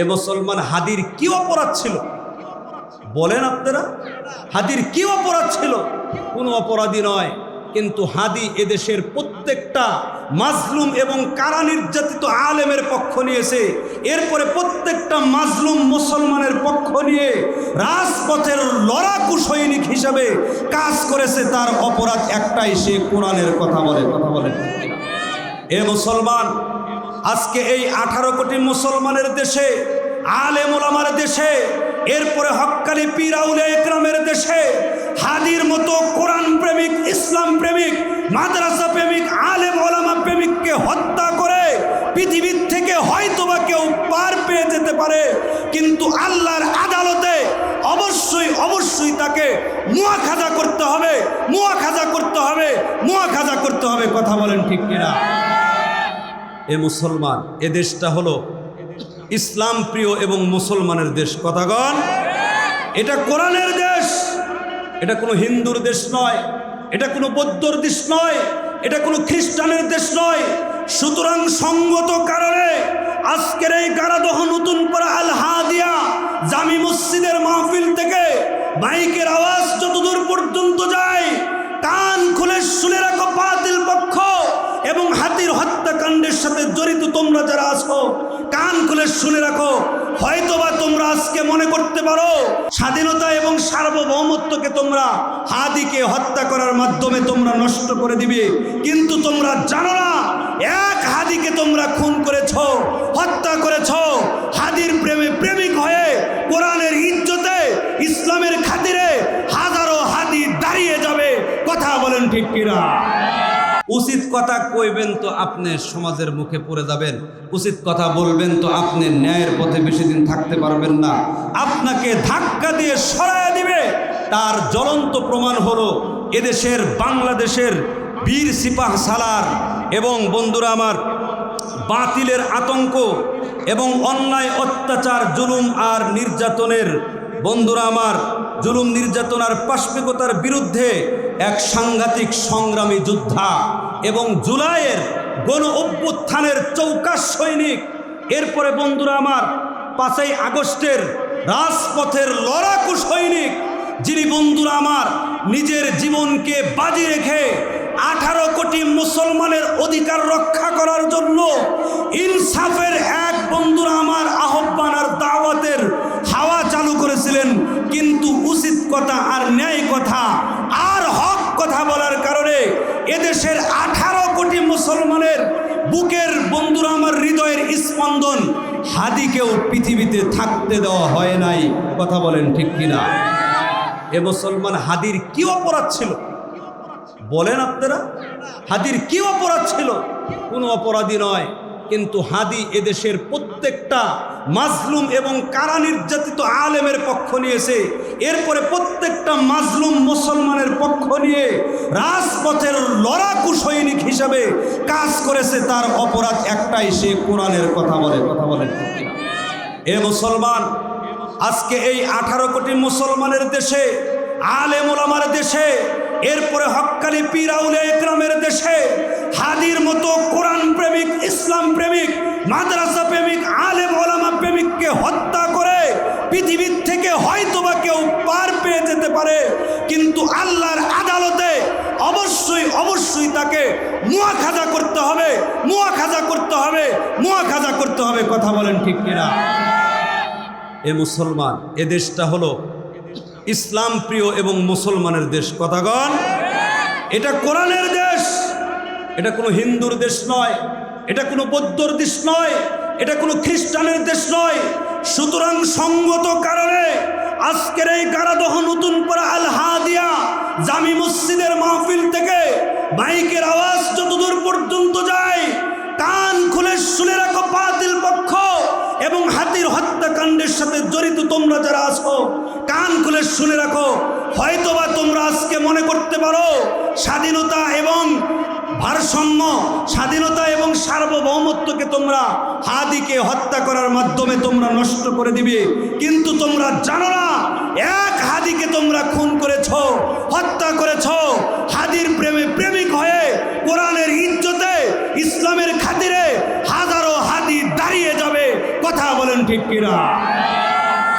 এ মুসলমান হাদির কি অপরাধ ছিল? বলেন আপনারা, হাদির কি অপরাধ ছিল? কোনো অপরাধী নয়, কিন্তু হাদি এদেশের প্রত্যেকটা মাজলুম এবং কারা নির্যাতিত আলেমের পক্ষ নিয়েছে, এরপরে প্রত্যেকটা মাজলুম মুসলমানের পক্ষ নিয়ে রাজপথের লড়াকু সৈনিক হিসাবে কাজ করেছে, তার অপরাধ একটাই, সে কোরআনের কথা বলে কথা বলে। এ মুসলমান আজকে এই আঠারো কোটি মুসলমানের দেশে, আলেম ওলামার দেশে, এরপরে হক্কানি পিরাউলে একরামের দেশে, হাদির মতো কোরআন প্রেমিক, ইসলাম প্রেমিক, মাদ্রাসা প্রেমিক, আলেম ওলামা প্রেমিককে হত্যা করে পৃথিবীর থেকে হয়তোবা কেউ পার পেয়ে যেতে পারে, কিন্তু আল্লাহর আদালতে অবশ্যই অবশ্যই তাকে মুয়া খাজা করতে হবে মুয়া খাজা করতে হবে মুয়া খাজা করতে হবে, কথা বলেন ঠিক কিনা? এ মুসলমান, এ দেশটা হলো ইসলাম প্রিয় এবং মুসলমানের দেশ। কথাগণ, এটা কোরআনের দেশ, এটা কোনো হিন্দুর দেশ নয়, এটা কোনো বৌদ্ধর দেশ নয়, এটা কোনো খ্রিস্টানের দেশ নয়। সুতরাং সঙ্গত কারণে আজকের এই গারাদহ নতুন পাড়া আল হাদিয়া জামি মসজিদের মাহফিল থেকে বাইকের আওয়াজ সাথে জড়িত তোমরা যারা আছো, কান খুলে শুনে রাখো। হয়তোবা তোমরা আজকে মনে করতে পারো, স্বাধীনতা এবং সার্বভৌমত্বকে তোমরা হাদিকে হত্যা করার মাধ্যমে তোমরা নষ্ট করে দিবে। কিন্তু তোমরা জানো না, এক হাদিকে তোমরা খুন করেছ, হত্যা করেছ। হাদির প্রেমে প্রেমিক হয়ে কোরআনের ইজ্জতে, ইসলামের খাতিরে হাজারো হাদি দাঁড়িয়ে যাবে। কথা বলেন ঠিক কিনা? উচিত কথা কইবেন তো আপনি সমাজের মুখে পড়ে যাবেন। উচিত কথা বলবেন তো আপনি ন্যায়ের পথে বেশি দিন থাকতে পারবেন না। আপনাকে ধাক্কা দিয়ে সরায় দিবে। তার জ্বলন্ত প্রমাণ হলো এদেশের, বাংলাদেশের বীর সিপাহ সালার এবং বন্ধুরা আমার, বাতিলের আতঙ্ক এবং অন্যায়, অত্যাচার, জুলুম আর নির্যাতনের, বন্ধুরা আমার, জুলুম নির্যাতন আর পাশবিকতার বিরুদ্ধে এক সাংঘাতিক সংগ্রামী যোদ্ধা এবং জুলাইয়ের গণ অভ্যুত্থানের চৌকাশ সৈনিক। এরপরে বন্ধুরা আমার, পাঁচই আগস্টের রাজপথের লড়াকু সৈনিক, যিনি বন্ধুরা আমার, নিজের জীবনকে বাজি রেখে আঠারো কোটি মুসলমানের অধিকার রক্ষা করার জন্য ইনসাফের এক বন্ধুরা আমার আহ্বান আর দাওয়াতের হাওয়া চালু করেছিলেন। কিন্তু উচিত কথা আর ন্যায় কথা আর কথা বলার কারণে এদেশের আঠারো কোটি মুসলমানের বুকের বন্ধুরা আমার হৃদয়ের স্পন্দন হাদিকেও পৃথিবীতে থাকতে দেওয়া হয় নাই। কথা বলেন ঠিক কিনা? এ মুসলমান হাদির কি অপরাধ ছিল? বলেন আপনারা। হাদির কি অপরাধ ছিল? কোনো অপরাধী নয়। কিন্তু হাদি এদেশের প্রত্যেকটা মাজলুম এবং কারা নির্যাতিত আলেমের পক্ষ নিয়েছে। এরপরে প্রত্যেকটা মাজলুম মুসলমানের পক্ষ নিয়ে রাজপথের লড়াকু সৈনিক হিসাবে কাজ করেছে, তার অপরাধ একটাই, সে কোরআনের কথা বলে। কথা বলে এ মুসলমান, আজকে এই আঠারো কোটি মুসলমানের দেশে আলেম ওলামার দেশে এরপরে হক্কানি পিরাউলে একরামের দেশে হাদির মতো কোরআন প্রেমিক, ইসলাম প্রেমিক, মাদ্রাসা প্রেমিক, আলেম, ওলামা প্রেমিককে হত্যা করে পৃথিবীর থেকে হয়তোবা কেউ পার পেয়ে যেতে পারে। কিন্তু আল্লাহর আদালতে অবশ্যই অবশ্যই তাকে মুয়া খাজা করতে হবে মুয়া খাজা করতে হবে মুয়া খাজা করতে হবে। কথা বলেন ঠিক কিনা? এ মুসলমান, এ দেশটা হলো ইসলাম প্রিয় এবং মুসলমানের দেশ কথাগণ এটা কোরআনের দেশ। এটা কোনো হিন্দুর দেশ নয়। এটা কোনো বৌদ্ধর দেশ নয়। এটা কোনো খ্রিস্টানের দেশ নয়। সুতরাং সঙ্গত কারণে আজকের এই গারাদহ নতুন পাড়া আল হাদিয়া জামি মসজিদের মাহফিল থেকে মাইকের আওয়াজ যতদূর পর্যন্ত যায়, কান খুলে শুনে রাখো বাতিল পক্ষ এবং হাতির হত্যাকাণ্ডের সাথে জড়িত তোমরা যারা আছো কান খুলে শুনে রাখো। হয়তোবা তোমরা আজকে মনে করতে পারো, স্বাধীনতা এবং ভারসাম্য, স্বাধীনতা এবং সার্বভৌমত্বকে তোমরা হাদিকে হত্যা করার মাধ্যমে তোমরা নষ্ট করে দিবে। কিন্তু তোমরা জানো না, এক হাদিকে তোমরা খুন করেছ, হত্যা করেছ। হাদির প্রেমে প্রেমিক হয়ে কোরআনের ইজ্জতে, ইসলামের খাতিরে হাজারো হাদি দাঁড়িয়ে যাবে। কথা বলেন ঠিক কিনা?